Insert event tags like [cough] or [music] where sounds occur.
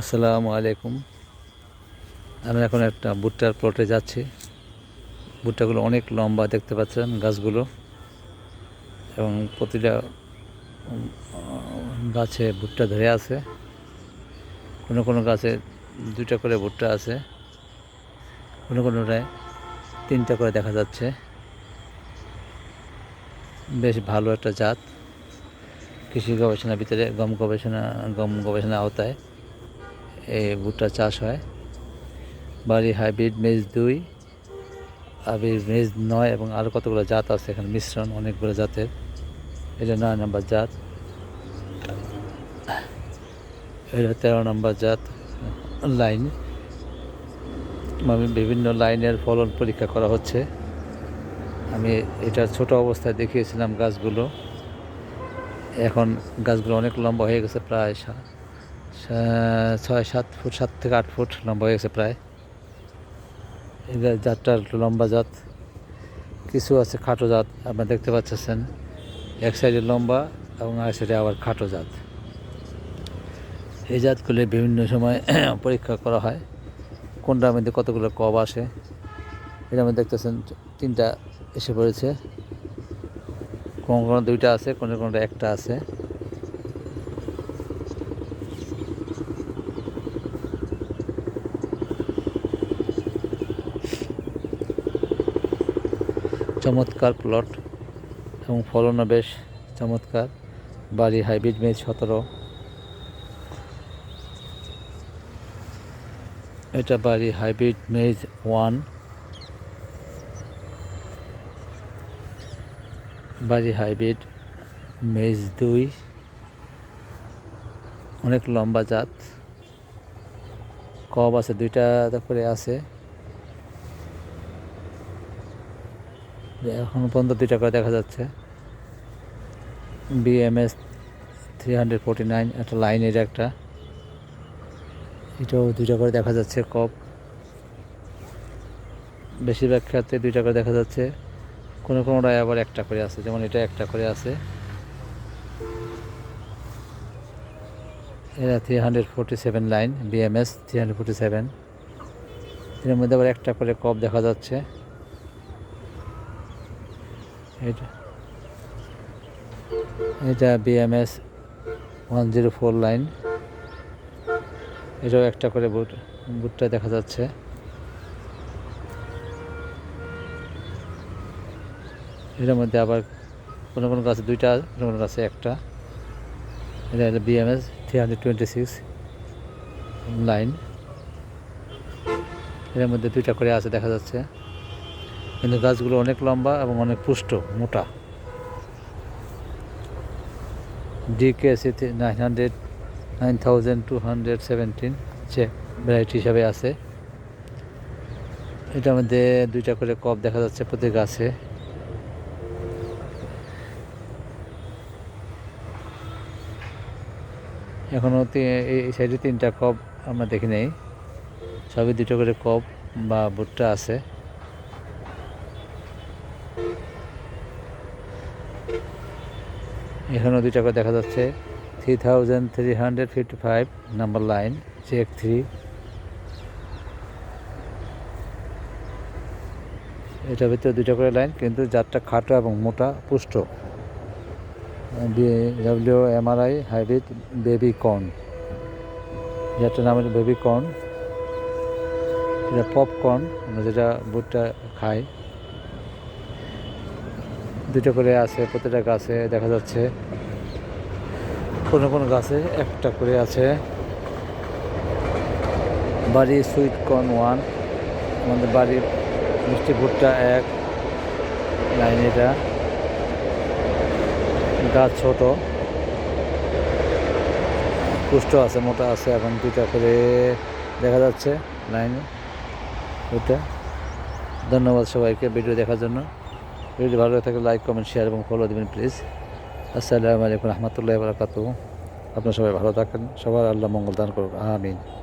আসসালামু আলাইকুম। আমি এখন একটা ভুট্টার প্লটে যাচ্ছি। ভুট্টাগুলো অনেক লম্বা দেখতে পাচ্ছেন গাছগুলো। এবং প্রতিটা গাছে ভুট্টা ধরে আছে। কোনো কোনো গাছে দুইটা করে ভুট্টা আছে। কোনো কোনোটায় তিনটা করে দেখা যাচ্ছে। বেশ ভালো একটা জাত। কৃষি গবেষণার ভিতরে গম গবেষণা গম গবেষণা আওতায়। এই ভুট্টা চাষ হয়। বাড়ি হাইব্রিড মেজ দুই, আবির মেজ নয় এবং আরও কতগুলো জাত আছে এখানে? মিশ্রণ অনেকগুলো জাতের। এটা নয় নম্বর জাত। এটা তেরো নম্বর জাত। লাইন। বিভিন্ন লাইনের ফলন পরীক্ষা করা হচ্ছে। আমি এটা ছোট অবস্থায় দেখিয়েছিলাম গাছগুলো। এখন গাছগুলো অনেক লম্বা হয়ে গেছে, প্রায় ছয়, সাত ফুট, সাত থেকে আট ফুট লম্বা হয়ে গেছে প্রায়। গা- জাতটা লম্বা জাত, কিছু আছে খাটো জাত, আপনারা দেখতে পাচ্ছেন। এক সাইডে লম্বা এবং আর সাইডে আবার খাটো জাত। এই জাতগুলি বিভিন্ন সময় [clears throat] পরীক্ষা করা হয়। কোনটার মধ্যে কতগুলো কব আসে? এটা মধ্যে দেখতেছেন, তিনটা এসে পড়েছে। কোনো কোনো দুইটা আছে, কোনো কোনোটা একটা আছে। চমৎকার প্লট এবং ফলনও বেশ চমৎকার। বাড়ি হাইব্রিড মেজ সতেরো। এটা BARI hybrid maize one. BARI hybrid maize দুই। অনেক লম্বা জাত। কব আছে, দুইটা করে আছে। এখন পর্যন্ত দুইটা করে দেখা যাচ্ছে। BMS three hundred forty nine একটা লাইনের একটা। এটাও দুইটা করে দেখা যাচ্ছে, কপ। বেশিরভাগ ক্ষেত্রে দুইটা করে দেখা যাচ্ছে। কোনো কোনোটায় আবার একটা করে আছে, যেমন এটা একটা করে আছে। এটা three hundred forty seven line BMS three hundred forty seven এর মধ্যে আবার একটা করে কপ দেখা যাচ্ছে। এটা এটা BMS one zero four line এটাও একটা করে বুট বুটটা দেখা যাচ্ছে। এটার মধ্যে আবার কোনো কোনো গাছে দুইটা, কোনো কোনো গাছে একটা। এটা হলো BMS three hundred twenty six line এর মধ্যে দুইটা করে আছে দেখা যাচ্ছে। কিন্তু গাছগুলো অনেক লম্বা এবং অনেক পুষ্ট, মোটা। DKC nine hundred nine thousand two hundred seventeen যে ভ্যারাইটি হিসাবে আছে। এটার মধ্যে দুইটা করে কপ দেখা যাচ্ছে প্রতি গাছে। এখনও এই সাইডে তিনটা কপ আমরা দেখি নেই। সবই দুটো করে কপ বা ভুট্টা আছে। এখানেও দুইটা করে দেখা যাচ্ছে। Three thousand three hundred fifty five number line check three এটার ভিতরে দুইটা করে লাইন কিন্তু যারটা খাটো এবং মোটা, পুষ্ট। W MRI hybrid baby corn যারটার নাম হচ্ছে বেবি কর্ন এটা পপকর্ন আমরা যেটা বুটটা খাই। দুটো করে আছে, প্রতিটা গাছে দেখা যাচ্ছে। কোনো কোনো গাছে একটা করে আছে। বাড়ি সুইট কর্ন ওয়ান, আমাদের বাড়ির মিষ্টি ভুট্টা এক, লাইন এটা। গাছ ছোট। পুষ্ট আছে, মোটা আছে, এখন দুইটা করে দেখা যাচ্ছে লাইনে। ওইটা। ধন্যবাদ সবাইকে ভিডিও দেখার জন্য। ভিডিও ভালো লাগে থাকলে লাইক কমেন্ট শেয়ার এবং ফলো দেবেন প্লিজ আসসালামু আলাইকুম রহমতুল্লাহ বারাকাতু আপনার সবাই ভালো থাকেন। সবার আল্লাহ মঙ্গল দান করুন আমিন।